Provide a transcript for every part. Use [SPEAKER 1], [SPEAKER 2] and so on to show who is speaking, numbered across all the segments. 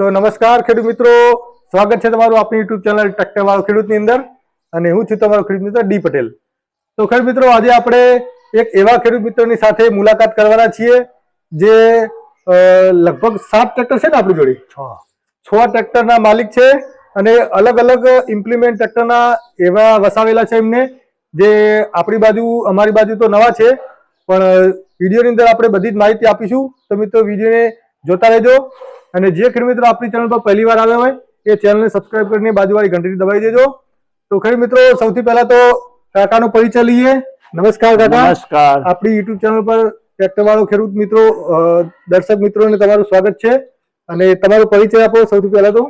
[SPEAKER 1] તો નમસ્કાર ખેડૂત મિત્રો. સ્વાગત છે તમારું આપણી યુટ્યુબ ચેનલ ટ્રેક્ટર વાળો ખેડૂતની અંદર અને હું છું તમારો ખેડૂત મિત્ર ડી પટેલ. તો ખેડૂત મિત્રો આજે આપણે એક એવા ખેડૂત મિત્રોની સાથે મુલાકાત કરવાના છીએ જે લગભગ સાત ટ્રેક્ટર છે ને આપણી જોડે? છ. ટ્રેક્ટરના માલિક છે અને અલગ અલગ ઇમ્પ્લિમેન્ટ ટ્રેક્ટરના એવા વસાવેલા છે એમને. જે આપણી બાજુ અમારી બાજુ તો નવા છે પણ વિડીયોની અંદર આપણે બધી જ માહિતી આપીશું. તો મિત્રો વિડીયોને જોતા રહેજો. અને જે ખેડૂત મિત્રો આપણી ચેનલ પર પહેલી વાર આવ્યા હોય એ ચેનલને સબસ્ક્રાઇબ કરીને બાજુવાળી ઘંટડી દબાવી દેજો. તો ખેડૂત મિત્રો સૌથી પહેલા તો કાકાનો પરિચય લઈએ. નમસ્કાર કાકા.
[SPEAKER 2] નમસ્કાર.
[SPEAKER 1] આપણી યુટ્યુબ ચેનલ પર ટ્રેક્ટર વાળો ખેડૂત મિત્રો દર્શક મિત્રોને તમારું સ્વાગત છે. અને તમારો પરિચય આપો સૌથી પહેલા તો.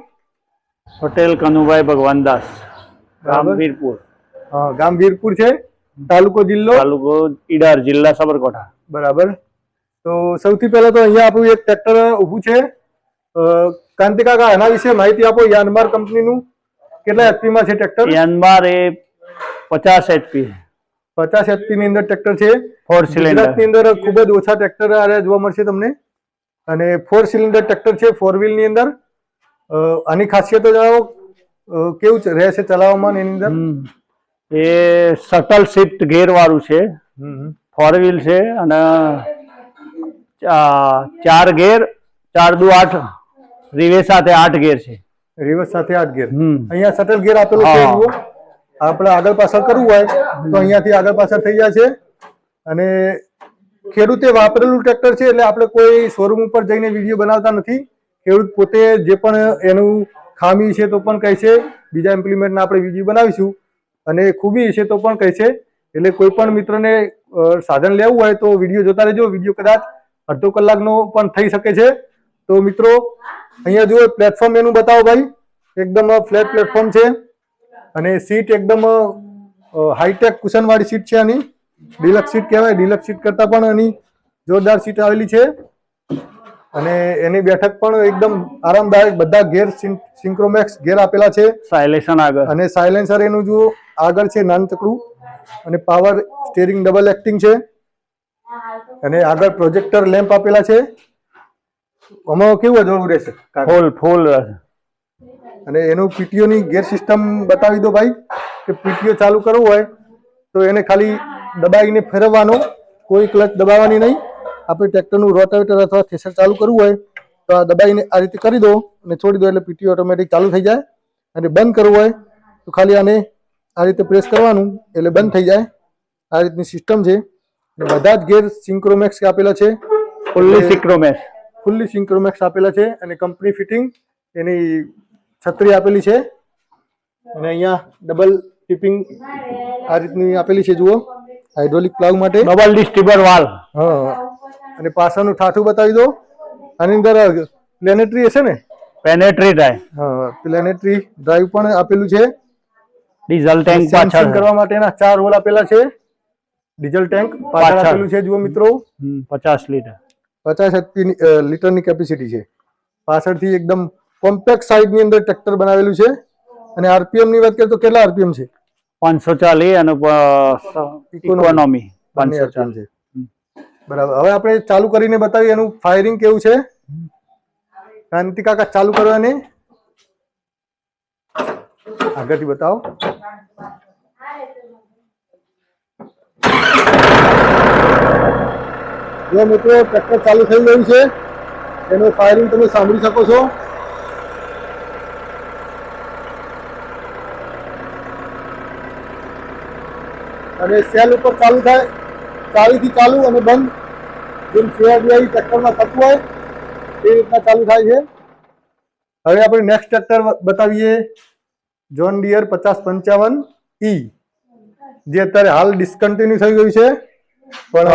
[SPEAKER 2] પટેલ કનુભાઈ ભગવાનદાસ ગામ. વીરપુર.
[SPEAKER 1] ગામ વીરપુર છે. તાલુકો જિલ્લો.
[SPEAKER 2] તાલુકો ઈડાર જિલ્લા સાબરકાંઠા.
[SPEAKER 1] બરાબર. તો સૌથી પહેલા તો અહીંયા આપણું એક ટ્રેક્ટર ઊભું છે. અ, કાંતિ કાકા એના વિશે માહિતી આપો યાનમાર કંપનીનું કેટલા એચપી માં છે ટ્રેક્ટર?
[SPEAKER 2] યાનબાર એ પચાસ એચપી
[SPEAKER 1] પચાસ એચપી ની અંદર ટ્રેક્ટર છે.
[SPEAKER 2] Four cylinder.
[SPEAKER 1] ની અંદર ખૂબ જ ઓછા ટ્રેક્ટર આ જોવા મળશે તમને. અને ફોર સિલિન્ડર ટ્રેક્ટર છે ફોર વ્હીલની અંદર આની ખાસિયતો જણાવો. કેવું રહેશે ચલાવવામાં એની અંદર?
[SPEAKER 2] એ શટલ શિફ્ટ ગેર વાળું છે. ફોર વ્હીલ છે અને ચાર ગેર ચાર દુ આઠ રીવે સાથે આઠ ગેર છે.
[SPEAKER 1] રિવર્સ સાથે આઠ ગેર.
[SPEAKER 2] હમ.
[SPEAKER 1] અહીંયા શટલ ગેર આપેલું છે આપણે આગળ પાછળ કરવું હોય તો અહીંયાથી આગળ પાછળ થઈ જાય છે. અને ખેડૂતે વાપરેલું ટ્રેક્ટર છે એટલે આપણે કોઈ શોરૂમ ઉપર જઈને વીડિયો બનાવતા નથી. ખેડૂત પોતે જે પણ એનું ખામી છે તો પણ કહે છે. બીજા ઇમ્પ્લિમેન્ટના આપણે વીડિયો બનાવીશું. અને ખૂબી છે તો પણ કહે છે. એટલે કોઈ પણ મિત્રને સાધન લેવું હોય તો વીડિયો જોતા રહેજો. વીડિયો કદાચ અડધો કલાકનો પણ થઈ શકે છે. તો મિત્રો અહીંયા જુઓ પ્લેટફોર્મ એનું બતાવો ભાઈ. એકદમ ફ્લેટ પ્લેટફોર્મ છે. અને સીટ એકદમ હાઈટેક કુશન વાળી સીટ છે આની. ડિલક્સ સીટ કહેવાય. ડિલક્સ સીટ કરતા પણ આની જોરદાર સીટ આવેલી છે. અને એની બેઠક પણ એકદમ આરામદાયક બધા ગેર સિંક્રોમેક્સ ગેર આપેલા છે.
[SPEAKER 2] સાયલેશન આગળ.
[SPEAKER 1] અને સાયલેન્સર એનું જુઓ આગળ છે નાનચકડું. અને પાવર સ્ટેરિંગ ડબલ એક્ટિંગ છે. અને આગળ પ્રોજેક્ટર લેમ્પ આપેલા છે. આમાં કેવું જોડવું રહેશે?
[SPEAKER 2] ફૂલ ફૂલ
[SPEAKER 1] અને એનું પીટીઓ ની ગેર સિસ્ટમ બતાવી દો ભાઈ કે પીટીઓ ચાલુ કરવું હોય તો એને ખાલી દબાવીને ફેરવવાનો કોઈ ક્લચ દબાવવાની નહીં. આપણે ટ્રેક્ટરનું રોટાવેટર અથવા થ્રેસર ચાલુ કરવું હોય તો આ દબાવીને આ રીતે કરી દો અને છોડી દો એટલે પીટીઓ ઓટોમેટિક ચાલુ થઈ જાય. અને બંધ કરવું હોય તો ખાલી આને આ રીતે પ્રેસ કરવાનું એટલે બંધ થઈ જાય. આ રીતની સિસ્ટમ છે. અને બધા જ ગેર સિંક્રોમેક્સ આપેલા છે.
[SPEAKER 2] ફુલ્લી સિક્રોમેસ
[SPEAKER 1] ફુલ્લી સિંક્રોમેક્સ આપેલા છે અને કંપની ફિટિંગ એની છત્રી આપેલી છે. અને અહીંયા ડબલ ટિપિંગ આ રીતની આપેલી છે જુઓ. હાઇડ્રોલિક પ્લાવ માટે.
[SPEAKER 2] Double distributor valve.
[SPEAKER 1] હા અને પાછળનું ઠાઠું બતાવી દો. આની અંદર પ્લેનેટરી હશે ને?
[SPEAKER 2] પેનેટ્રી ડ્રાઈવ
[SPEAKER 1] હા પ્લેનેટરી ડ્રાઈવ પણ આપેલું છે.
[SPEAKER 2] ડીઝલ ટેન્ક પાછળ.
[SPEAKER 1] કરવા માટેના ચાર હોલ આપેલા છે. ડીઝલ ટેન્ક પાછળ. આપેલું છે જુઓ મિત્રો.
[SPEAKER 2] હમ, પચાસ લીટર.
[SPEAKER 1] પચાસ એચપી લીટરની કેપેસિટી છે. પાછળથી એકદમ કોમ્પેક્ટ સાઇઝની અંદર ટ્રેક્ટર બનાવેલું છે. અને આરપીએમની વાત કરીએ તો કેટલા આરપીએમ છે?
[SPEAKER 2] પાંચસો ચાલીસ અને ઇકોનોમી પાંચસો ચાલીસ.
[SPEAKER 1] છે. બરાબર. હવે આપણે ચાલુ કરીને બતાવીએ એનું ફાયરિંગ કેવું છે. ક્રાંતિ કાકા ચાલુ કરવાની. આગળથી બતાવો. જો મિત્રો ટ્રેક્ટર ચાલુ થઈ ગયું છે. એનું ફાયરિંગ તમે સાંભળી શકો છો. અને સેલ ઉપર ચાલુ થાય ચાલીથી ચાલુ અને બંધ. જેમ સીઆરડીઆઈ ટ્રેક્ટરમાં થતું હોય એ રીતના ચાલુ થાય છે. હવે આપણે નેક્સ્ટ ટ્રેક્ટર બતાવીએ. જોન ડિયર પચાસ પંચાવન ઈ જે અત્યારે હાલ ડિસકન્ટિન્યુ થઈ ગયું છે. પણ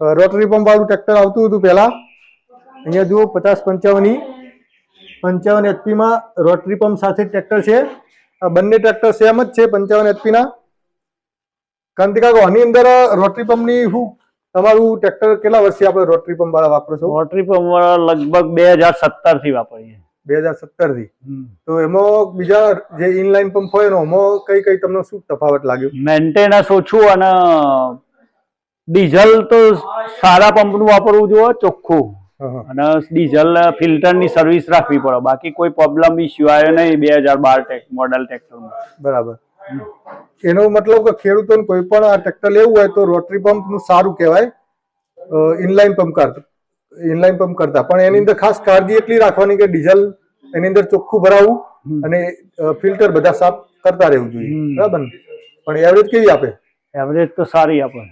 [SPEAKER 2] રોટરી પંપ
[SPEAKER 1] વાળું ટ્રેક્ટર આવતું હતું પહેલા. અહીંયા જુઓ પચાસ પંચાવન. પંચાવન એચપી માં રોટરી પંપ સાથે ટ્રેક્ટર છે. આ બંને ટ્રેક્ટર સેમ જ છે પંચાવન એચપી ના. કે આની અંદર રોટરી પંપની શું તમારું ટ્રેક્ટર કેટલા વર્ષથી આપણે રોટરી પંપ વાળા વાપરો છો?
[SPEAKER 2] રોટરી પંપ લગભગ બે હજાર સત્તરથી વાપરીએ.
[SPEAKER 1] બે હજાર સત્તરથી. તો એમાં બીજા જે ઇનલાઈન પંપ હોય એનો એમાં કઈ કઈ તમને શું તફાવત લાગ્યો?
[SPEAKER 2] મેન્ટેનન્સ ઓછું અને ડીઝલ તો સારા પંપનું વાપરવું જોઈએ ચોખ્ખું. અને ડીઝલ ફિલ્ટરની સર્વિસ રાખવી પડે. બાકી કોઈ પ્રોબ્લેમ ઇસ્યુ આવ્યો નહીં બે હજાર બાર મોડેલ ટ્રેક્ટરમાં.
[SPEAKER 1] બરાબર. એનો મતલબ કે ખેડૂતોને કોઈ પણ આ ટ્રેક્ટર લેવું હોય તો રોટરી પંપનું સારું કહેવાય. ઇનલાઇન પંપ કરતા ઇનલાઇન પંપ કરતા. પણ એની અંદર ખાસ કાળજી એટલી રાખવાની કે ડીઝલ એની અંદર ચોખ્ખું ભરાવું અને ફિલ્ટર બધા સાફ કરતા રહેવું જોઈએ. બરાબર ને? પણ એવરેજ કેવી આપે?
[SPEAKER 2] એવરેજ તો સારી આપે.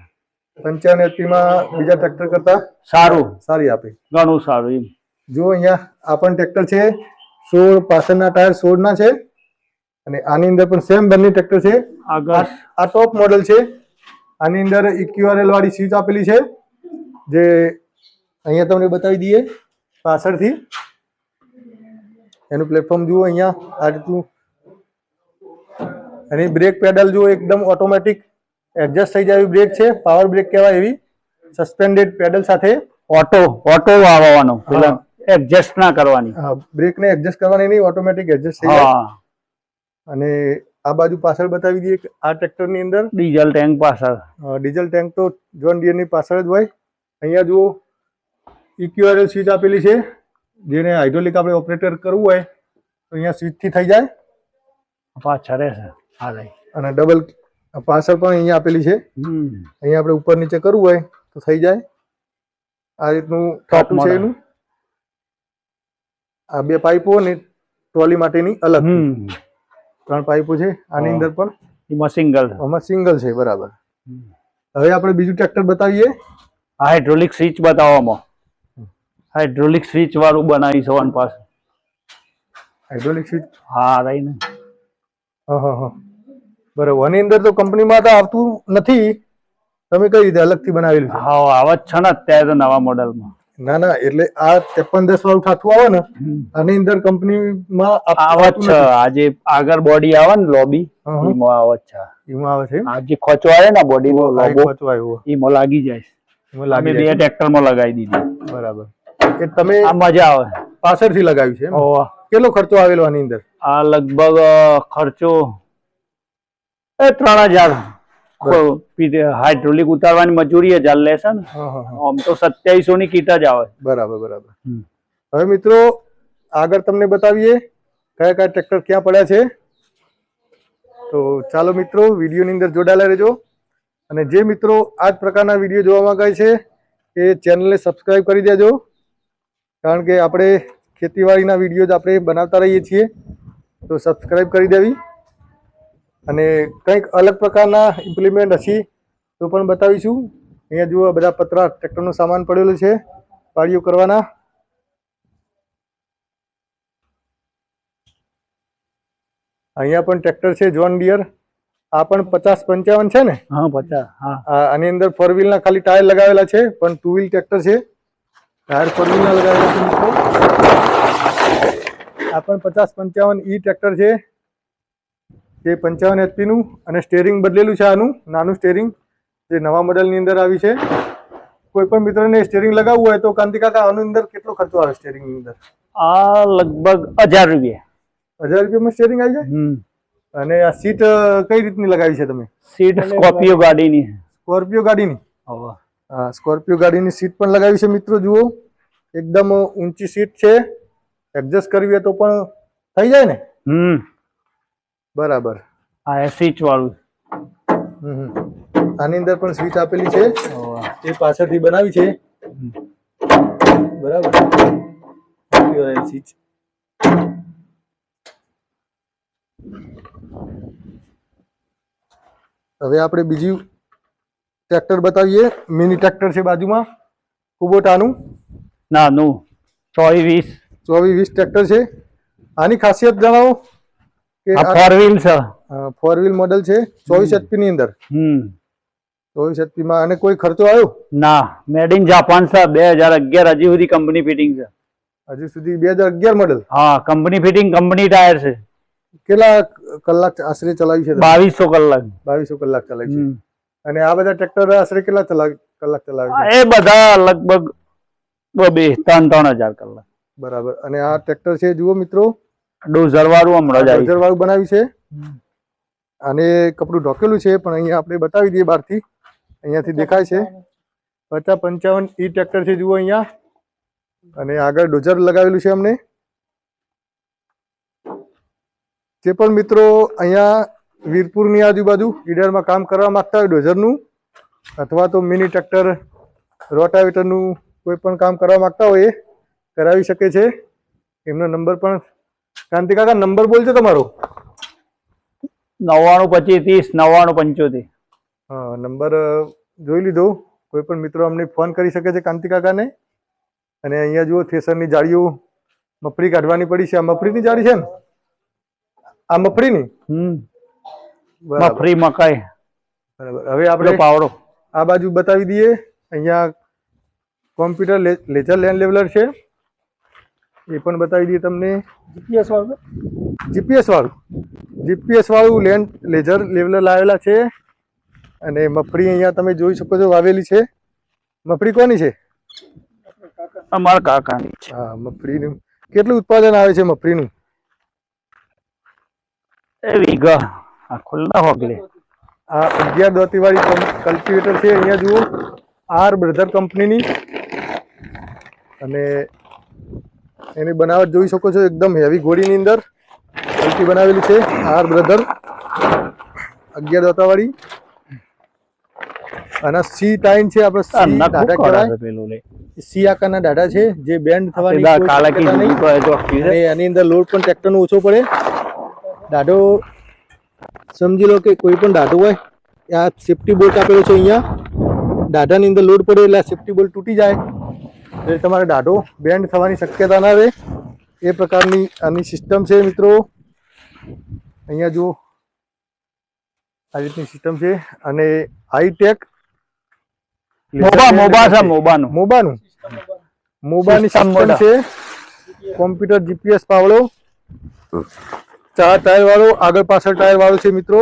[SPEAKER 1] પંચાવન એચપી માં બીજા ટ્રેક્ટર કરતા
[SPEAKER 2] સારું.
[SPEAKER 1] સારી આપે.
[SPEAKER 2] ઘણું સારું એમ.
[SPEAKER 1] જો અહીંયા આ પણ ટ્રેક્ટર છે સોળ પાછળના ટાયર સોળ ના છે અને આની અંદર પણ સેમ બંને ટ્રેક્ટર છે. આ ટોપ મોડેલ છે. આની અંદર ઇક્યુઆરએલ વાળી સીટ આપેલી છે જે અહીંયા તમને બતાવી દઈએ પાછળથી. એનું પ્લેટફોર્મ જુઓ અહીંયા આ રીતનું. એની બ્રેક પેડલ જુઓ એકદમ ઓટોમેટિક એડજસ્ટ થઈ જાય એવી બ્રેક છે. પાવર બ્રેક કહેવાય એવી. સસ્પેન્ડેડ પેડલ સાથે
[SPEAKER 2] ઓટો ઓટો વાવવાનો એડજસ્ટ ના કરવાની.
[SPEAKER 1] બ્રેકને એડજસ્ટ કરવાની નહીં ઓટોમેટિક એડજસ્ટ થઈ જાય. અને આ બાજુ પાછળ બતાવી દઈએ આ ટ્રેક્ટરની અંદર
[SPEAKER 2] ડીઝલ ટેન્ક પાછળ.
[SPEAKER 1] ડીઝલ ટેન્ક તો જોન ડિયરની પાછળ જ હોય. અહીંયા જુઓ ઇક્યુઆરએલ સ્વિચ આપેલી છે. જેને હાઇડ્રોલિક આપણે ઓપરેટર કરવું હોય તો અહીંયા સ્વિચથી થઈ જાય.
[SPEAKER 2] પાછળ રહેશે હા
[SPEAKER 1] અને ડબલ પાછળ પણ અહીંયા આપેલી છે. અહીંયા આપણે ઉપર નીચે કરવું હોય તો થઈ જાય. આ રીતનું ખાતું છે એનું. આ બે પાઇપો અને ટ્રોલી માટેની અલગ. ત્રણ પાઇપો છે આની અંદર પણ
[SPEAKER 2] એમાં સિંગલ.
[SPEAKER 1] આમાં સિંગલ છે બરાબર. હવે આપણે બીજું ટ્રેક્ટર બતાવીએ.
[SPEAKER 2] હાઇડ્રોલિક સ્વિચ બતાવવામાં. હાઇડ્રોલિક સ્વિચ વાળું બનાવી વન પાસે
[SPEAKER 1] હાઇડ્રોલિક સ્વિચ
[SPEAKER 2] હા રહી ને
[SPEAKER 1] હા હા હા. બરાબર. આની અંદર તો કંપનીમાં તો આવતું નથી. તમે કઈ રીતે અલગથી બનાવેલું છે?
[SPEAKER 2] હા આવા જ છે ને અત્યારે તો નવા મોડેલમાં.
[SPEAKER 1] ના ના એટલે આ ત્રેપન દસ વાળું થાતું આવે ને આની અંદર કંપનીમાં આપ-
[SPEAKER 2] આવે જ છે. આજે આગળ બોડી આવે ને લોબી. એમાં આવે જ છે.
[SPEAKER 1] એમાં આવે છે
[SPEAKER 2] આજે જે ખોચો આવે ને બોડી
[SPEAKER 1] એક
[SPEAKER 2] લોબો
[SPEAKER 1] આવ્યું.
[SPEAKER 2] એમાં લાગી જાય.
[SPEAKER 1] એમાં લાગી
[SPEAKER 2] બે ટ્રેક્ટરમાં લગાવી દીધી.
[SPEAKER 1] બરાબર. કે તમે
[SPEAKER 2] આ મજા આવે.
[SPEAKER 1] પાછળથી લગાવ્યું છે કેટલો ખર્ચો આવેલો આની અંદર?
[SPEAKER 2] આ લગભગ ખર્ચો એ ત્રણ હજાર. હાઇડ્રોલિક ઉતારવાની મજૂરી હજાર લેશે ને. આમ તો સત્યાવીસો ની કીટ જ આવે.
[SPEAKER 1] બરાબર બરાબર. હવે મિત્રો આગળ તમને બતાવીએ કયા કયા ટ્રેક્ટર ક્યાં પડ્યા છે. તો ચાલો મિત્રો વિડીયોની અંદર જોડાયેલા રહેજો. અને જે મિત્રો આ જ પ્રકારના વીડિયો જોવા માંગે છે એ ચેનલને સબસ્ક્રાઈબ કરી દેજો. કારણ કે આપણે ખેતીવાડીના વીડિયો જ આપણે બનાવતા રહીએ છીએ. તો સબસ્ક્રાઈબ કરી દેવી. અને કંઈક અલગ પ્રકારના ઇમ્પ્લિમેન્ટ હશે તો પણ બતાવીશું. અહીંયા જુઓ બધા પતરા ટ્રેક્ટરનો સામાન પડેલો છે પાળીઓ કરવાના. અહીંયા પણ ટ્રેક્ટર છે જોન ડિયર આ પણ પચાસ પંચાવન છે ને?
[SPEAKER 2] હા પચાસ હા.
[SPEAKER 1] આની અંદર ફોર વ્હીલના ખાલી ટાયર લગાવેલા છે પણ ટુ વ્હીલ ટ્રેક્ટર છે. ટાયર ફોર વ્હીલના લગાવેલા છે આ પણ પચાસ પંચાવન ઈ ટ્રેક્ટર છે. જે પંચાવન એચપીનું અને સ્ટેરિંગ બદલેલું છે આનું નાનું સ્ટેરિંગ જે નવા મોડલની અંદર આવી છે. કોઈ પણ મિત્રને સ્ટેરિંગ લગાવવું હોય તો કાંતિકાકા આની અંદર કેટલો ખર્ચો આવે સ્ટેરિંગની અંદર?
[SPEAKER 2] આ લગભગ હજાર રૂપિયા.
[SPEAKER 1] હજાર રૂપિયામાં સ્ટેરિંગ આવી જાય? અને આ સીટ કઈ રીતની લગાવી છે તમે?
[SPEAKER 2] સીટ સ્કોર્પિયો ગાડીની.
[SPEAKER 1] સ્કોર્પિયો ગાડીની?
[SPEAKER 2] હોવે.
[SPEAKER 1] હા સ્કોર્પિયો ગાડીની સીટ પણ લગાવી છે મિત્રો જુઓ. એકદમ ઊંચી સીટ છે. એડજસ્ટ કરવી હોય તો પણ થઈ જાય ને?
[SPEAKER 2] હમ.
[SPEAKER 1] બરાબર.
[SPEAKER 2] આ સ્વિચ વાળું.
[SPEAKER 1] આની અંદર પણ સ્વિચ આપેલી છે. એ પાછળથી બનાવી છે. બરાબર. સ્વિચ હવે આપણે બીજી ટ્રેક્ટર બતાવીએ. મિની ટ્રેક્ટર છે બાજુમાં. કુબોટાનું.
[SPEAKER 2] નાનું. ચોવીસ. વીસ
[SPEAKER 1] ચોવીસ વીસ ટ્રેક્ટર છે. આની ખાસિયત જણાવો.
[SPEAKER 2] આ ફોર વ્હીલ છે.
[SPEAKER 1] ફોર વ્હીલ મોડેલ છે ચોવીસ એચપી ની અંદર.
[SPEAKER 2] હમ.
[SPEAKER 1] ચોવીસ એચપી માં અને કોઈ ખર્ચો આવ્યો?
[SPEAKER 2] ના મેડ ઇન જાપાન છે બે હજાર અગિયાર હજી સુધી કંપની ફિટિંગ છે.
[SPEAKER 1] હજુ સુધી બે હજાર અગિયાર મોડેલ
[SPEAKER 2] હા કંપની ફિટિંગ કંપની ટાયર છે.
[SPEAKER 1] કેટલા કલાક આશરે ચલાવી છે
[SPEAKER 2] બાવીસો કલાક.
[SPEAKER 1] બાવીસો કલાક ચલાવી છે. અને આ બધા ટ્રેક્ટર આશરે કેટલા કલાક ચલાવી છે?
[SPEAKER 2] એ બધા લગભગ બે ત્રણ ત્રણ હજાર કલાક.
[SPEAKER 1] બરાબર. અને આ ટ્રેક્ટર છે જુઓ મિત્રો
[SPEAKER 2] ડોઝર વાળું આમ ડોઝરવાળું
[SPEAKER 1] ડોઝર વાળું બનાવ્યું છે. અને કપડું ઢોકેલું છે પણ અહીંયા આપણે બતાવી દઈએ બહારથી. અહીંયાથી દેખાય છે. પચાસ પંચાવન ઈ ટ્રેક્ટર છે જુઓ અહીંયા. અને આગળ ડોઝર લગાવેલું છે અમને. જે પણ મિત્રો અહીંયા વીરપુરની આજુબાજુ ઈડરમાં કામ કરવા માંગતા હોય ડોઝરનું અથવા તો મિની ટ્રેક્ટર રોટાવેટરનું કોઈ પણ કામ કરવા માંગતા હોય એ કરાવી શકે છે. એમનો નંબર પણ ક્રાંતિ કાકા નંબર બોલજો તમારો.
[SPEAKER 2] નવ્વાણું પચીસ ત્રીસ નવ્વાણું પંચોતેર.
[SPEAKER 1] હા નંબર જોઈ લીધો. કોઈ પણ મિત્રો અમને ફોન કરી શકે છે કાંતિ કાકાને. અને અહીંયા જુઓ થેસરની જાળીઓ મફળી કાઢવાની પડી છે. આ મફળીની જાળી છે ને? આ મફળીની?
[SPEAKER 2] હમ. મફરી મકાઈ.
[SPEAKER 1] બરાબર. હવે
[SPEAKER 2] આપણે પાવડો.
[SPEAKER 1] આ બાજુ બતાવી દઈએ. અહીંયા કોમ્પ્યુટર લે- લેઝર લેન્ડ લેવલર છે. એ પણ બતાવી દઈએ તમને.
[SPEAKER 3] જીપીએસ વાળું
[SPEAKER 1] જીપીએસ વાળું. જીપીએસ વાળું લેન્ડ લેઝર લેવલર લાવેલા છે. અને મફળી અહીંયા તમે જોઈ શકો છો વાવેલી છે. મફળી કોની છે?
[SPEAKER 2] અમારા કાકાની છે.
[SPEAKER 1] હા મફળીનું. કેટલું ઉત્પાદન આવે છે મફળીનું?
[SPEAKER 2] એ વીઘા. આ ખુલ્લા હોગલે.
[SPEAKER 1] આ અગિયાર દોતીવાળી કલ્ટિવેટર છે અહીંયા જુઓ. આર બ્રધર કંપનીની. અને એની બનાવટ જોઈ શકો છો એકદમ હેવી ઘોડીની અંદર હલકી બનાવેલી છે આર બ્રધર અગિયાર દોતાવાળી. અને સી ટાઈન છે આપણે કહેવાય.
[SPEAKER 2] લે?
[SPEAKER 1] સી આકારના દાઢા છે જે બેન્ડ થવાની
[SPEAKER 2] પેલા
[SPEAKER 1] કોઈ
[SPEAKER 2] કાલા
[SPEAKER 1] શક્યતા નહીં.
[SPEAKER 2] કીધું તો એ તો
[SPEAKER 1] અને આની અંદર લોડ પણ ટ્રેક્ટરનો ઓછો પડે. દાઢો સમજી લો કે કોઈ પણ દાઢો હોય આ સેફ્ટી બોલ્ટ આપેલો છે અહીંયા. દાઢાની અંદર લોડ પડે એટલે સેફ્ટી બોલ્ટ તૂટી જાય. એટલે તમારે દાઢો બેન્ડ થવાની શક્યતા ના રહે. એ પ્રકારની આની સિસ્ટમ છે મિત્રો. અહીંયા જુઓ. આ રીતની સિસ્ટમ છે અને હાઈટેક
[SPEAKER 2] મોબા મોબા છે મોબાનું
[SPEAKER 1] મોબાનું મોબાની સિસ્ટમ છે. કોમ્પ્યુટર જીપીએસ પાવડો. ચાર ટાયર વાળો આગળ પાછળ ટાયર વાળો છે મિત્રો.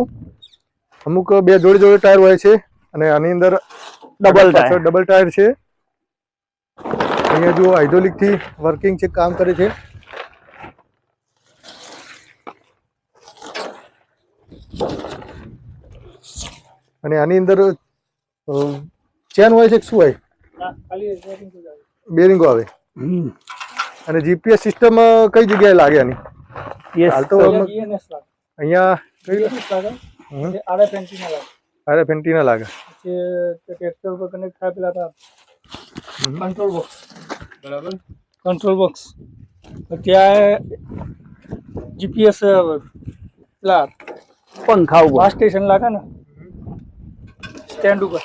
[SPEAKER 1] અમુક બે જોડે જોડે ટાયર હોય છે અને આની અંદર ડબલ
[SPEAKER 2] ટાયર
[SPEAKER 1] ડબલ ટાયર છે. અહીંયા જુઓ હાઇડ્રોલિકથી વર્કિંગ છે કામ કરે છે. અને આની અંદર ચેન હોય છે કે શું હોય. બેરિંગો આવે. અને જીપીએસ સિસ્ટમ કઈ જગ્યાએ લાગે આની? હાલ તો. અહીંયા કઈ
[SPEAKER 3] આરએફ એન્ટીના લાગે.
[SPEAKER 1] આરએફ એન્ટીના લાગે.
[SPEAKER 3] tractor ઉપર કનેક્ટ થાય પેલા આપણા control box.
[SPEAKER 1] બરાબર
[SPEAKER 3] control box. ત્યાં જીપીએસ પેલા
[SPEAKER 2] પંખા ઉપર
[SPEAKER 3] બસ સ્ટેશન લાગે ને સ્ટેન્ડ ઉપર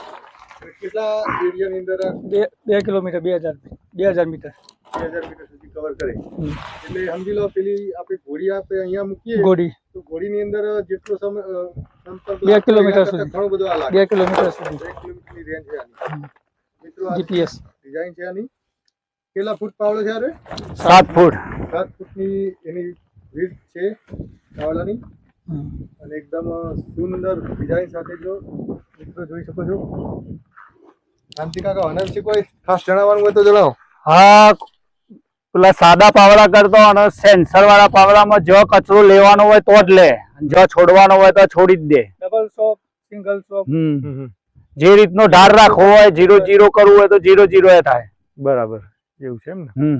[SPEAKER 1] કેટલા એરિયાની અંદર
[SPEAKER 3] બે બે કિલોમીટર બે હજાર બે હજાર મીટર
[SPEAKER 1] બે હજાર મીટર સુધી કવર કરે એટલે સમજી લો પેલી આપણી ઘોડી આપણે અહીંયા મૂકીએ
[SPEAKER 3] ગોડી
[SPEAKER 1] તો ઘોડીની અંદર જેટલો સમય અ, સંપર્ક
[SPEAKER 3] બે
[SPEAKER 1] લાગતો હોય
[SPEAKER 3] કિલોમીટર
[SPEAKER 1] એના કરતાં
[SPEAKER 3] સુધી.
[SPEAKER 1] ઘણો બધો આ લાગે.
[SPEAKER 3] બે કિલોમીટર સુધી.
[SPEAKER 1] બે કિલોમીટરની રેન્જ છે આની. મિત્રો આ
[SPEAKER 3] જીપીએસ
[SPEAKER 1] ડિઝાઇન છે આની. કેટલા ફૂટ પાવડો છે અરે
[SPEAKER 2] સાત ફૂટ.
[SPEAKER 1] સાત ફૂટની એની વિડથ છે પાવડાની. અને એકદમ સુંદર ડિઝાઇન સાથે જો મિત્રો જોઈ શકો છો. શાંતિ કાકા વિશે કોઈ ખાસ જણાવવાનું હોય તો જણાવો.
[SPEAKER 2] હા પેલા સાદા પાવડા કરતો અને સેન્સર વાળા પાવડામાં જો કચરો લેવાનો હોય તો જ લે. જો છોડવાનો હોય તો છોડી જ દે.
[SPEAKER 3] ડબલ સોપ સિંગલ સોપ
[SPEAKER 2] હમ. જે રીતનો ઢાર રાખવો હોય જીરો જીરો કરવું હોય તો જીરો જીરો એ થાય.
[SPEAKER 1] બરાબર. એવું છે એમ ને?
[SPEAKER 2] હમ.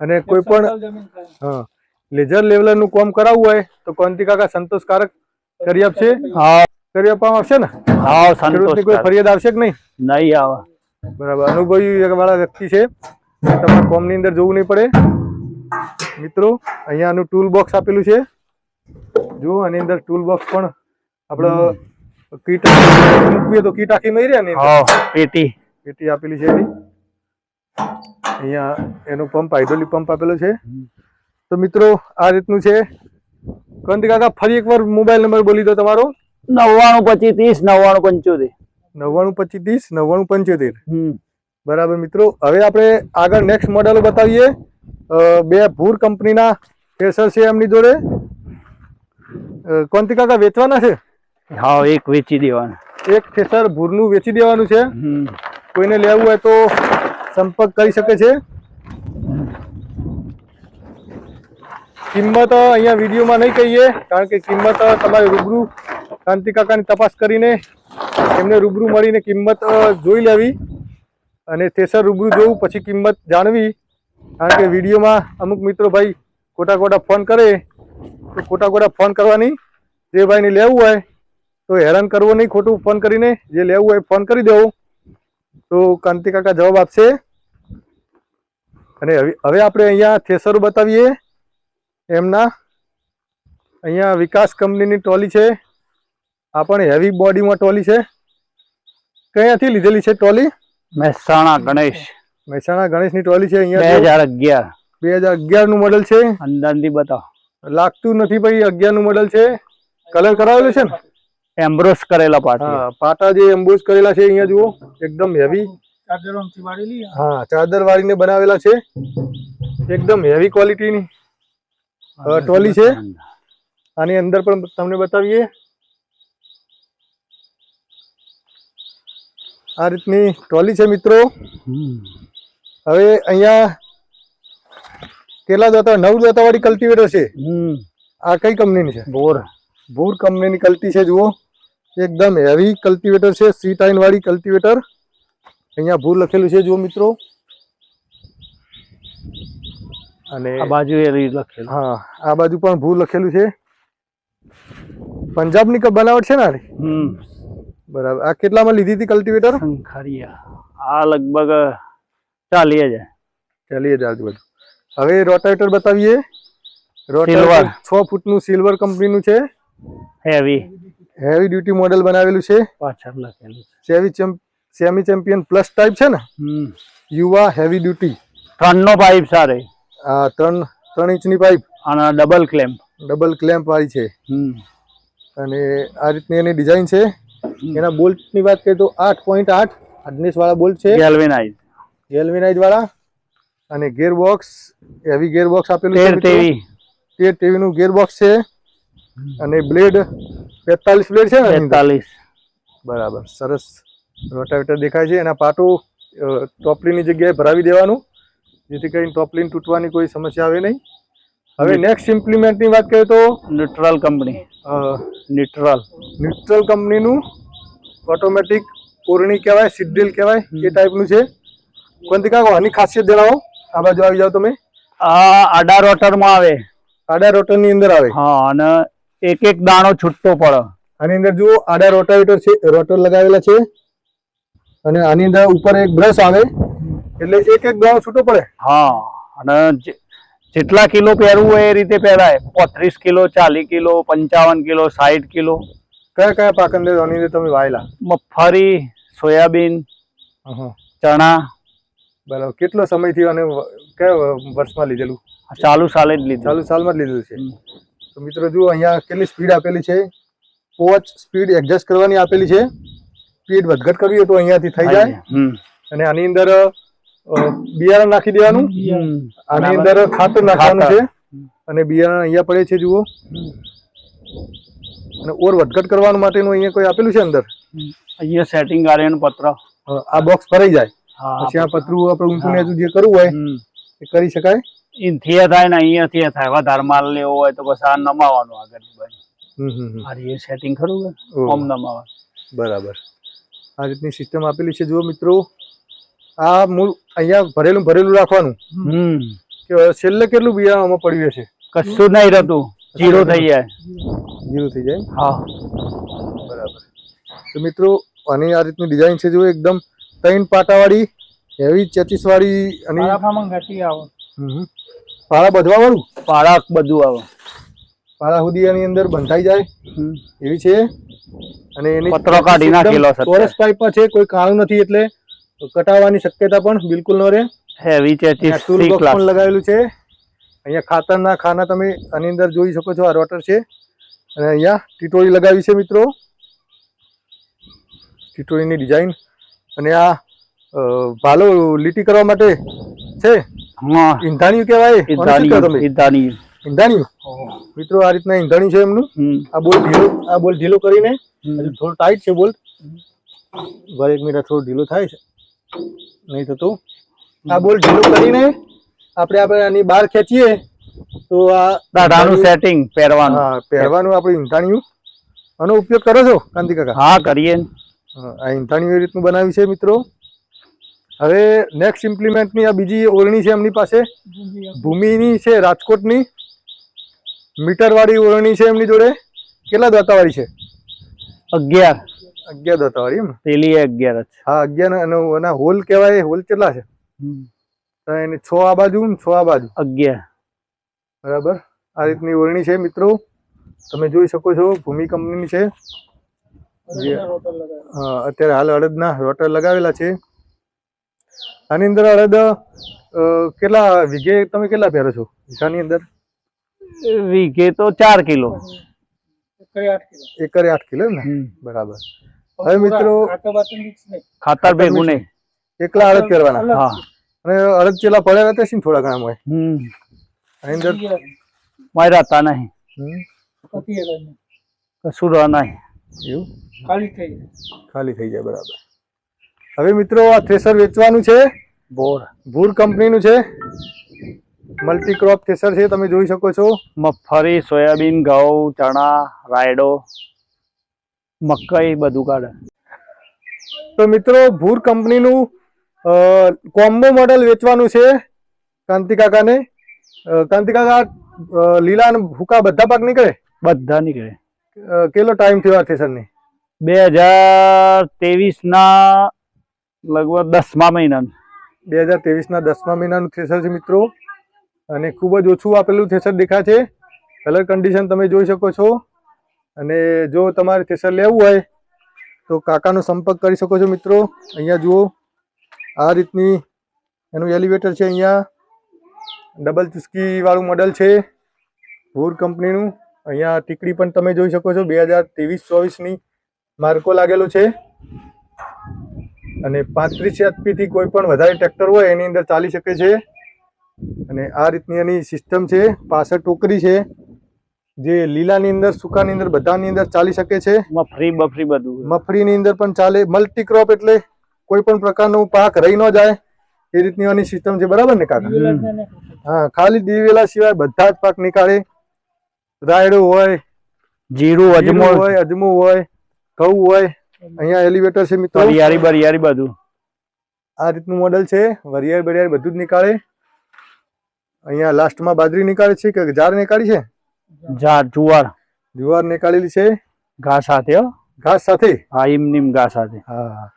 [SPEAKER 1] અને કોઈ પણ
[SPEAKER 3] જમીન થાય.
[SPEAKER 1] હા. નું કામ કરાવવું હોય તો કોંતી કાકા સંતોષકારક કરી આપશે?
[SPEAKER 2] હા.
[SPEAKER 1] કરી આપવામાં આવશે ને?
[SPEAKER 2] હા
[SPEAKER 1] ખેડૂતની કોઈ ફરિયાદ આવશે કે નહીં?
[SPEAKER 2] નહીં આવે.
[SPEAKER 1] બરાબર. અનુભવી વાળા વ્યક્તિ છે. તમારે કોમની અંદર જોવું નહીં પડે. મિત્રો અહીંયાનું ટૂલ બોક્સ આપેલું છે. જુઓ આની અંદર ટૂલ બોક્સ પણ આપણે કીટ મૂકવી તો કીટ આખી મળી રહે ને
[SPEAKER 2] હા પેટી.
[SPEAKER 1] પેટી આપેલી છે એની. અહીંયા એનો પંપ હાઇડ્રોલિક પંપ આપેલો છે. તો મિત્રો આ રીતનું છે. કંતિ કાકા ફરી એકવાર મોબાઈલ નંબર બોલી દો તમારો.
[SPEAKER 2] નવ્વાણું પચીસ ત્રીસ નવ્વાણું પંચોતેર.
[SPEAKER 1] નવ્વાણું પચીસ ત્રીસ નવ્વાણું પંચોતેર. બરાબર મિત્રો હવે આપણે આગળ નેક્સ્ટ મોડેલો બતાવીએ. બે ભૂર કંપનીના ફેસર છે એમની જોડે. કોંતિકાકા કાકા વેચવાના છે?
[SPEAKER 2] હા એક વેચી દેવાનું.
[SPEAKER 1] એક થેસર ભૂરનું વેચી દેવાનું છે. કોઈને લેવું હોય તો સંપર્ક કરી શકે છે. કિંમત અહીંયા વિડીયોમાં નહીં કહીએ કારણ કે કિંમત તમારે રૂબરૂ કાંતિ કાકાની તપાસ કરીને એમને રૂબરૂ મળીને કિંમત જોઈ લેવી અને થેસર રૂબરૂ જોવું પછી કિંમત જાણવી. કારણ કે વિડીયોમાં અમુક મિત્રો ભાઈ ખોટા ખોટા ફોન કરે તો ખોટા ખોટા ફોન કરવાની જે ભાઈને લેવું હોય તો હેરાન કરવો નહીં ખોટું ફોન કરીને જે લેવું હોય ફોન કરી દેવો. તો કાંતિ કાકા જવાબ આપશે. અને હવે આપણે અહીંયા થેસરો બતાવીએ. એમના અહીંયા વિકાસ કંપનીની ટ્રોલી છે. આ પણ હેવી બોડીમાં ટ્રોલી છે. કયાથી લીધેલી છે ટ્રોલી?
[SPEAKER 2] મહેસાણા ગણેશ.
[SPEAKER 1] મહેસાણા ગણેશની ટ્રોલી છે અહીંયા બે
[SPEAKER 2] હજાર અગિયાર.
[SPEAKER 1] બે હજાર અગિયારનું મોડેલ છે.
[SPEAKER 2] અંદાજથી બતાવો.
[SPEAKER 1] લાગતું નથી ભાઈ અગિયારનું મોડેલ છે. કલર કરાવેલો છે ને?
[SPEAKER 2] એમ્બ્રોસ કરેલા પાટા
[SPEAKER 1] પાટા જે એમ્બ્રોસ કરેલા છે અહીંયા જુઓ એકદમ હેવી હા ચાદર વાળીને બનાવેલા છે. એકદમ હેવી ક્વોલિટીની ટોલી છે. આની અંદર પણ તમને બતાવીએ. આ રીતની ટ્રોલી છે મિત્રો. હવે અહીંયા કેટલા દાતા નવ દાતા વાળી કલ્ટિવેટર છે.
[SPEAKER 2] હમ.
[SPEAKER 1] આ કઈ કંપનીની છે?
[SPEAKER 2] બોર.
[SPEAKER 1] ભૂર કંપનીની કલ્ટી છે જુઓ. એકદમ હેવી કલ્ટિવેટર છે સી ટાઈન વાળી કલ્ટિવેટર અહીંયા ભૂલ લખેલું છે જો મિત્રો. અને
[SPEAKER 2] આ બાજુ એ લખેલું.
[SPEAKER 1] હા આ બાજુ પણ ભૂલ લખેલું છે. પંજાબની ની બનાવટ છે ને બરાબર. આ કેટલામાં લીધી હતી કલ્ટિવેટર
[SPEAKER 2] આ લગભગ ચાલીએ હજાર
[SPEAKER 1] ચાલીએ હજાર આજુબાજુ. હવે રોટાવેટર બતાવીએ. રોટાવેટર છ ફૂટનું સિલ્વર કંપનીનું છે.
[SPEAKER 2] હેવી
[SPEAKER 1] હેવી ડ્યુટી મોડેલ બનાવેલું છે.
[SPEAKER 2] પાછળ લખેલું
[SPEAKER 1] સેવી સેમી ચેમ્પિયન પ્લસ ટાઈપ છે ને? યુવા હેવી ડ્યુટી
[SPEAKER 2] ત્રણ નો પાઇપ સારે
[SPEAKER 1] આ ત્રણ ત્રણ ઇંચની પાઇપ
[SPEAKER 2] અને ડબલ ક્લેમ્પ
[SPEAKER 1] ડબલ ક્લેમ્પ વાળી છે.
[SPEAKER 2] હમ.
[SPEAKER 1] અને આ રીતની એની ડિઝાઇન છે. એના બોલ્ટની વાત કરીએ તો આઠ પોઈન્ટ આઠ હાર્ડનેસ વાળા બોલ્ટ છે.
[SPEAKER 2] ગેલ્વેનાઇઝ
[SPEAKER 1] ગેલ્વેનાઇઝ વાળા. અને gear box heavy gear box આપેલું છે
[SPEAKER 2] તેર
[SPEAKER 1] ટીવી નું ગેર બોક્સ છે. અને બ્લેડ બેતાલીસ બ્લેડ છે ને?
[SPEAKER 2] બેતાલીસ
[SPEAKER 1] બરાબર સરસ. રોટાવેટર દેખાય છે. એના પાટો ટોપલીની જગ્યાએ ભરાવી દેવાનું. જેથી કરીને ટોપલીન તૂટવાની કોઈ સમસ્યા આવે નહીં. હવે નેક્સ્ટ ઇમ્પ્લિમેન્ટની વાત કરીએ તો
[SPEAKER 2] ન્યુટ્રલ કંપની. ન્યુટ્રલ.
[SPEAKER 1] ન્યુટ્રલ કંપનીનું ઓટોમેટિક પૂરણી કહેવાય સિડ્રીલ કહેવાય એ ટાઈપનું છે. કોનથી કાકો આની ખાસિયત જણાવો. આ બાજુ આવી જાઓ તમે.
[SPEAKER 2] આ આડા રોટરમાં આવે.
[SPEAKER 1] આડા રોટરની અંદર આવે.
[SPEAKER 2] હા અને એક એક દાણો છૂટતો પડે.
[SPEAKER 1] આની અંદર જુઓ આડા રોટાવેટર છે રોટર લગાવેલા છે. અને આની અંદર ઉપર એક બ્રશ આવે એટલે એક એક દાણો છૂટો પડે.
[SPEAKER 2] હા અને જેટલા કિલો પહેરવું હોય એ રીતે પહેરાય. પોત્રીસ કિલો ચાલીસ કિલો પંચાવન કિલો સાઠ કિલો.
[SPEAKER 1] કયા કયા પાક અંદર આની અંદર તમે વાયેલા
[SPEAKER 2] મગફળી સોયાબીન ચણા.
[SPEAKER 1] બરાબર. કેટલો સમયથી અને કયા વર્ષમાં લીધેલું?
[SPEAKER 2] ચાલુ સાલે જ લીધું.
[SPEAKER 1] ચાલુ સાલમાં જ લીધેલું છે. તો મિત્રો જુઓ અહીંયા કેટલી સ્પીડ આપેલી છે. કોચ સ્પીડ એડજસ્ટ કરવાની આપેલી છે. સ્પીડ વધઘટ કરવી હોય તો અહીંયાથી થઈ જાય. અને આની અંદર બિયારણ નાખી દેવાનું. આની અંદર ખાતર નાખવાનું છે. અને બિયારણ અહીંયા પડે છે જુઓ. અને ઓર વધઘટ કરવા માટેનું અહીંયા કોઈ આપેલું છે અંદર?
[SPEAKER 2] અહીંયા સેટિંગ કાર્યનું પત્ર.
[SPEAKER 1] આ બોક્સ ભરાઈ જાય. પછી આ પતરું આપણે ઊંચું નીચું જે કરવું હોય એ કરી શકાય.
[SPEAKER 2] એ થાય ને અહીંયાથી થાય વધારે માલ લેવો હોય તો બસ આ નમાવાનું આગળ
[SPEAKER 1] હમ હમ હમ.
[SPEAKER 2] આ એ સેટિંગ ખરું કે? ઓમ નમાવાનું
[SPEAKER 1] બરાબર. આ રીતની સિસ્ટમ આપેલી છે. જુઓ મિત્રો આ મૂળ અહીંયા ભરેલું ભરેલું રાખવાનું.
[SPEAKER 2] હમ.
[SPEAKER 1] કે છેલ્લે કેટલું બિયારણ આમાં પડ્યું હશે?
[SPEAKER 2] કશું નહીં રહેતું. જીરો થઈ જાય.
[SPEAKER 1] જીરો થઈ જાય?
[SPEAKER 2] હા.
[SPEAKER 1] બરાબર. તો મિત્રો આની આ રીતની ડિઝાઇન છે જુઓ એકદમ ત્રણ પાટાવાળી હેવી ચેતીસવાળી અને
[SPEAKER 3] આવે.
[SPEAKER 1] હમ. પાળા બધવા વાળું
[SPEAKER 2] પાળા બધું આવે
[SPEAKER 1] પાળા સુધી અંદર બંધાઈ જાય એવી છે. અને એની
[SPEAKER 2] પતરો કાઢી નાખેલો છે
[SPEAKER 1] એકદમ પાઇપ છે કોઈ કાણું નથી એટલે કટાવવાની શક્યતા પણ બિલકુલ ન રહે.
[SPEAKER 2] હેવી
[SPEAKER 1] બોક્સ પણ લગાવેલું છે. અહીંયા ખાતરના ખાના તમે આની અંદર જોઈ શકો છો આ રોટર છે. અને અહીંયા ટીટોળી લગાવી છે મિત્રો. ટીટોળીની ડિઝાઇન. અને આ ભાલો લીટી કરવા માટે છે.
[SPEAKER 2] હા.
[SPEAKER 1] ઈંધાણિયું કહેવાય?
[SPEAKER 2] ઈદાની
[SPEAKER 1] ઈંધાણિયું મિત્રો આ રીતના ઇંધાણી છે એમનું? આ બોલ ઢીલો આ બોલ ઢીલો કરીને. થોડો ટાઈટ છે બોલ. ભલે એક મિનિટ થોડો ઢીલો થાય છે. નહીં થતું. આ બોલ ઢીલો કરીને આપણે આપણે આની બહાર ખેંચીએ તો આ
[SPEAKER 2] દાદાનું સેટિંગ પહેરવાનું.
[SPEAKER 1] હા પહેરવાનું આપણે ઈંધાણિયું. આનો ઉપયોગ કરો છો કાંતિ કાકા?
[SPEAKER 2] હા કરીએ.
[SPEAKER 1] આ ઈંધાણિયું એ રીતનું બનાવ્યું છે મિત્રો. હવે નેક્સ્ટ ઇમ્પ્લિમેન્ટની આ બીજી ઓરણી છે એમની પાસે. ભૂમિની છે રાજકોટની. મીટર વાળી ઓરણી છે એમની જોડે. કેટલા દાતાવાળી છે?
[SPEAKER 2] અગિયાર.
[SPEAKER 1] અગિયાર દાતાવાળી એમ
[SPEAKER 2] પેલી અગિયાર.
[SPEAKER 1] હા અગિયાર અને એના હોલ કહેવાય હોલ કેટલા છે. એની છ આ બાજુ છ આ બાજુ.
[SPEAKER 2] અગિયાર.
[SPEAKER 1] બરાબર? આ રીતની ઓરણી છે મિત્રો. તમે જોઈ શકો છો ભૂમિ કંપનીની છે. અત્યારે હાલ અડદના રોટર લગાવેલા છે. આની અંદર અડદ કેટલા વીઘે તમે કેટલા પહેરો છો વીઘાની અંદર?
[SPEAKER 2] વીઘે તો ચાર કિલો.
[SPEAKER 1] એકરે આઠ કિલો. એમ ને? બરાબર. હવે મિત્રો
[SPEAKER 3] ખાતર
[SPEAKER 2] ભેગું નહીં.
[SPEAKER 1] એકલા અડદ પહેરવાના?
[SPEAKER 2] હા.
[SPEAKER 1] અને અડદ ચેલા પડ્યા હતા ને થોડા ઘણા હોય
[SPEAKER 2] હમ.
[SPEAKER 1] આની અંદર
[SPEAKER 3] માર્યા
[SPEAKER 2] મારી હતા નહીં. કશું રહ નહીં.
[SPEAKER 1] એવું?
[SPEAKER 3] ખાલી થઈ જાય.
[SPEAKER 1] ખાલી થઈ જાય બરાબર. હવે મિત્રો આ થ્રેસર વેચવાનું છે.
[SPEAKER 2] બોર.
[SPEAKER 1] ભૂર કંપનીનું છે. મલ્ટી ક્રોપ થ્રેસર છે તમે જોઈ શકો છો.
[SPEAKER 2] મગફળી સોયાબીન ઘઉં ચણા રાયડો મકાઈ બધું કાઢે.
[SPEAKER 1] તો મિત્રો ભૂર કંપનીનું કોમ્બો મોડેલ વેચવાનું છે કાંતિકાકાને કાકાને. અ, કાંતિ કાકા અ, લીલા અને ભૂકા બધા પાક નીકળે?
[SPEAKER 2] બધા નીકળે.
[SPEAKER 1] કેટલો ટાઈમ થયો આ થ્રેસરની?
[SPEAKER 2] બે હજાર ના લગભગ દસમા મહિનાનું.
[SPEAKER 1] બે હજાર ત્રેવીસના દસમા મહિનાનું થ્રેસર છે મિત્રો. અને ખૂબ જ ઓછું આપેલું થ્રેસર દેખાય છે. કલર કન્ડિશન તમે જોઈ શકો છો. અને જો તમારે થ્રેસર લેવું હોય, તો કાકાનો સંપર્ક કરી શકો છો મિત્રો. અહીંયા જુઓ, આ રીતની એનું એલિવેટર છે અહીંયા. ડબલ ચુસ્કી વાળું મોડલ છે. ભૂર કંપનીનું. અહીંયા ટીકડી પણ તમે જોઈ શકો છો. બે હજાર ત્રેવીસ ચોવીસની માર્કો લાગેલો છે. અને પાંત્રીસ એચપીથી કોઈ પણ વધારે ટ્રેક્ટર હોય એની અંદર ચાલી શકે છે. અને આ રીતની એની સિસ્ટમ છે. પાછળ ટોકરી છે. જે લીલાની અંદર સૂકાની અંદર બધાની અંદર ચાલી શકે છે.
[SPEAKER 2] મફરી બફરી બધું
[SPEAKER 1] મફરીની અંદર પણ ચાલે. મલ્ટી ક્રોપ એટલે કોઈ પણ પ્રકારનો પાક રહી ન જાય. એ રીતની એની સિસ્ટમ છે. બરાબર ને કાકા? હા ખાલી દિવેલા સિવાય બધા જ પાક નીકાળે. રાયડું હોય
[SPEAKER 2] જીરું અજમો
[SPEAKER 1] હોય અજમું હોય ઘઉં હોય અહીંયા એલિવેટર છે મિત્રો.
[SPEAKER 2] હરિયાળી બરિયાળી બધું.
[SPEAKER 1] આ રીતનું મોડલ છે. વરિયાળી બરિયાળી બધું જ નીકાળે. અહીંયા લાસ્ટમાં બાજરી નીકાળે છે કે જાર નીકાળી છે?
[SPEAKER 2] ઝાડ જુવાર.
[SPEAKER 1] જુવાર નીકાળેલી છે.
[SPEAKER 2] ઘાસ સાથે હો.
[SPEAKER 1] ઘાસ સાથે?
[SPEAKER 2] હા ઈમ નીમ ઘા સાથે.
[SPEAKER 1] હા.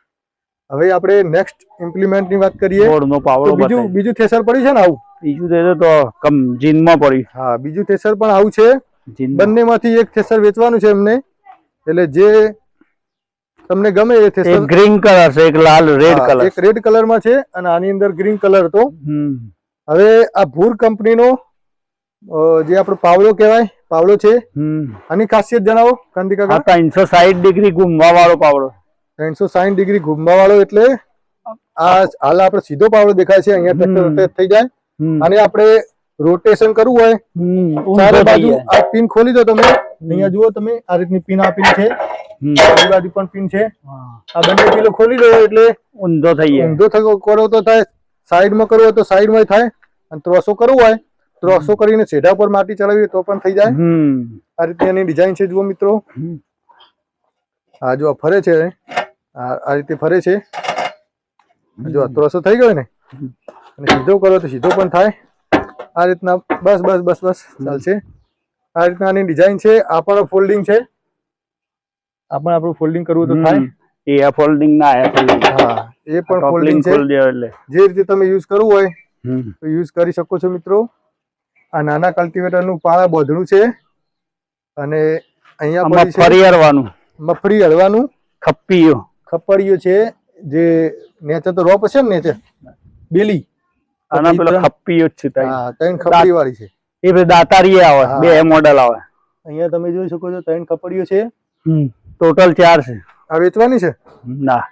[SPEAKER 1] હવે આપણે નેક્સ્ટ ઇમ્પ્લિમેન્ટની વાત કરીએ.
[SPEAKER 2] ગોળનો પાવડો
[SPEAKER 1] બીજું બીજું થેસર પડ્યું છે ને આવું?
[SPEAKER 2] બીજું થેસર તો કમ જીનમાં પડ્યું.
[SPEAKER 1] હા બીજું થેસર પણ આવું છે. બંનેમાંથી એક થેસર વેચવાનું છે એમને. એટલે જે તમને ગમે એ
[SPEAKER 2] એક ગ્રીન કલર છે એક લાલ રેડ કલર
[SPEAKER 1] એક રેડ કલરમાં છે અને આની અંદર ગ્રીન કલર હતો હવે આ ભૂર કંપનીનો નો જે આપણો પાવડો કહેવાય પાવડો છે આની ખાસિયત જણાવો કાંતિ
[SPEAKER 2] આ
[SPEAKER 1] કાકા
[SPEAKER 2] ત્રણસો સાઈઠ ડિગ્રી ઘૂમવા વાળો પાવડો.
[SPEAKER 1] ત્રણસો સાઈઠ ડિગ્રી ઘૂમવા વાળો એટલે આ હાલ આપણે સીધો પાવડો દેખાય છે અહીંયા ટ્રેક્ટર રોટેટ થઈ જાય. અને આપણે રોટેશન કરવું હોય ચારે બાજુ આ પિન ખોલી દો તમે. અહીંયા જુઓ તમે આ રીતની પિન આપેલી છે. આ બાજુ પણ પિન છે. આ બંને પિનો ખોલી દો એટલે
[SPEAKER 2] ઊંધો થઈ જાય.
[SPEAKER 1] ઊંધો થયો કરો તો થાય. સાઈડમાં કરવું હોય તો સાઈડમાં થાય. અને ત્રોસો કરવું હોય ત્રોસો કરીને સેઢા પર માટી ચડાવીએ તો પણ થઈ જાય. આ રીતે એની ડિઝાઇન છે જુઓ મિત્રો. આ જો ફરે છે આ રીતે ફરે છે. જો ત્રસો ત્રોસો થઈ ગયો ને અને સીધો કરો તો સીધો પણ થાય. આ રીતના બસ બસ બસ બસ ચાલશે. આ રીતના આની ડિઝાઇન છે આ પણ ફોલ્ડિંગ છે. આ પણ આપણું ફોલ્ડિંગ કરવું તો થાય.
[SPEAKER 2] એ આ ફોલ્ડિંગ ના આ ફોલ્ડિંગ
[SPEAKER 1] હા એ પણ ફોલ્ડિંગ છે.
[SPEAKER 2] એટલે.
[SPEAKER 1] જે રીતે તમે યુઝ કરવું હોય તો યુઝ કરી શકો છો મિત્રો. આ નાના કલ્ટિવેટરનું પાળા બોધણું છે. અને અહીંયા મફરી છે
[SPEAKER 2] હરવાનું.
[SPEAKER 1] મફરી હળવાનું
[SPEAKER 2] ખપ્પીઓ.
[SPEAKER 1] ખપ્પડીઓ છે જે નેચે તો રોપ હશે ને નેચે બેલી.
[SPEAKER 2] આના પેલા ખપ્પીઓ જ છે.
[SPEAKER 1] હા ત્રણ ખપડી વાળી છે.
[SPEAKER 2] એ પછી દાતારી આવે. બે મોડેલ આવે.
[SPEAKER 1] અહીંયા તમે જોઈ શકો છો ત્રણ ખપડીઓ છે.
[SPEAKER 2] ટોટલ ચાર છે.
[SPEAKER 1] આ વેચવાની છે?
[SPEAKER 2] ના.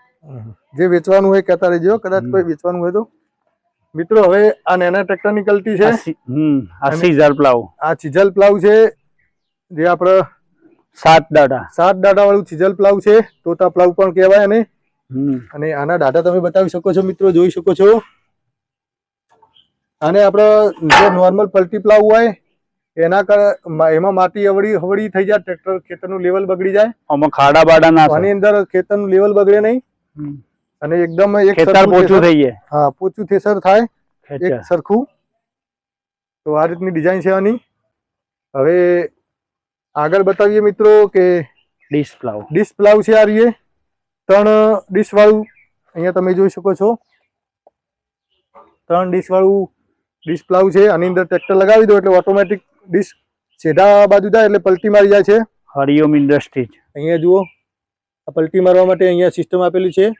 [SPEAKER 1] જે વેચવાનું હોય કહેતા રહેજો. કદાચ કોઈ વેચવાનું હોય તો. મિત્રો હવે આ નેના ટ્રેક્ટરની છે.
[SPEAKER 2] આ સી- હમ આ સીઝર પ્લાવ.
[SPEAKER 1] આ ચીજલ પ્લાવ છે. જે આપણે
[SPEAKER 2] સાત દાડા.
[SPEAKER 1] સાત દાડા વાળું ચીજલ પ્લાવ છે. તોતા પ્લાવ પણ કહેવાય અને અને આના દાડા તમે બતાવી શકો છો મિત્રો જોઈ શકો છો. અને આપણે જે નોર્મલ પલટી પ્લાવ હોય એના એમાં માટી અવળી હવળી થઈ જાય ટ્રેક્ટર ખેતરનું લેવલ બગડી જાય.
[SPEAKER 2] આમાં ખાડા બાડા ના
[SPEAKER 1] આની અંદર ખેતરનું લેવલ બગડે નહીં. અને એકદમ એક
[SPEAKER 2] ખેતર પોચું થઈ જાય.
[SPEAKER 1] હા પોચું થેસર થાય એક સરખું. તો આ રીતની ડિઝાઇન છે આની. હવે આગળ બતાવીએ મિત્રો કે
[SPEAKER 2] ડિશ પ્લાવ.
[SPEAKER 1] ડીશ પ્લાવ છે આ રીએ. ત્રણ ડીશ વાળું અહીંયા તમે જોઈ શકો છો. ત્રણ ડીશ વાળું ડીશ પ્લાવ છે. આની અંદર ટ્રેક્ટર લગાવી દો એટલે ઓટોમેટિક ડીશ સીધા બાજુ થાય એટલે પલટી મારી જાય છે.
[SPEAKER 2] હરિઓમ ઇન્ડસ્ટ્રીઝ
[SPEAKER 1] અહીંયા જુઓ. આ પલટી મારવા માટે અહીંયા સિસ્ટમ આપેલી છે.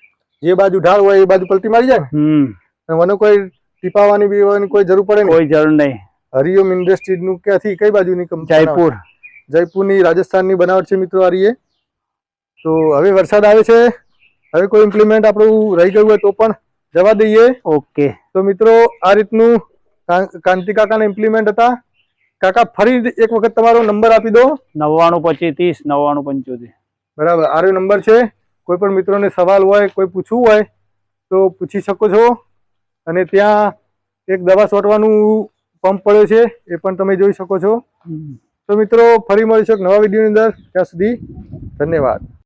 [SPEAKER 1] જે બાજુ ઢાળ હોય એ બાજુ પલટી મારી જાય
[SPEAKER 2] હમ.
[SPEAKER 1] ને મને કોઈ ટીપાવાની બીવાની કોઈ જરૂર પડે
[SPEAKER 2] કોઈ જરૂર નહીં.
[SPEAKER 1] હરિઓમ ઇન્ડસ્ટ્રીઝનું ક્યાંથી કઈ બાજુની કંપની
[SPEAKER 2] જયપુર.
[SPEAKER 1] જયપુરની રાજસ્થાનની બનાવટ છે મિત્રો આરીએ તો હવે વરસાદ આવે છે. હવે કોઈ ઇમ્પ્લિમેન્ટ આપણું રહી ગયું હોય તો પણ જવા દઈએ.
[SPEAKER 2] ઓકે.
[SPEAKER 1] તો મિત્રો આ રીતનું કા- કાંતિ કાકાના ઇમ્પ્લિમેન્ટ હતા. કાકા ફરી એક વખત તમારો નંબર આપી દો.
[SPEAKER 2] નવ્વાણું પચીસ ત્રીસ નવ્વાણું પંચોતેર.
[SPEAKER 1] બરાબર આરો નંબર છે. કોઈ પણ મિત્રોને સવાલ હોય કોઈ પૂછવું હોય તો પૂછી શકો છો. અને ત્યાં એક દવા છોટવાનું પંપ પડ્યો છે એ પણ તમે જોઈ શકો છો. તો મિત્રો ફરી મળીશું નવા વિડીયોની અંદર. ત્યાં સુધી ધન્યવાદ.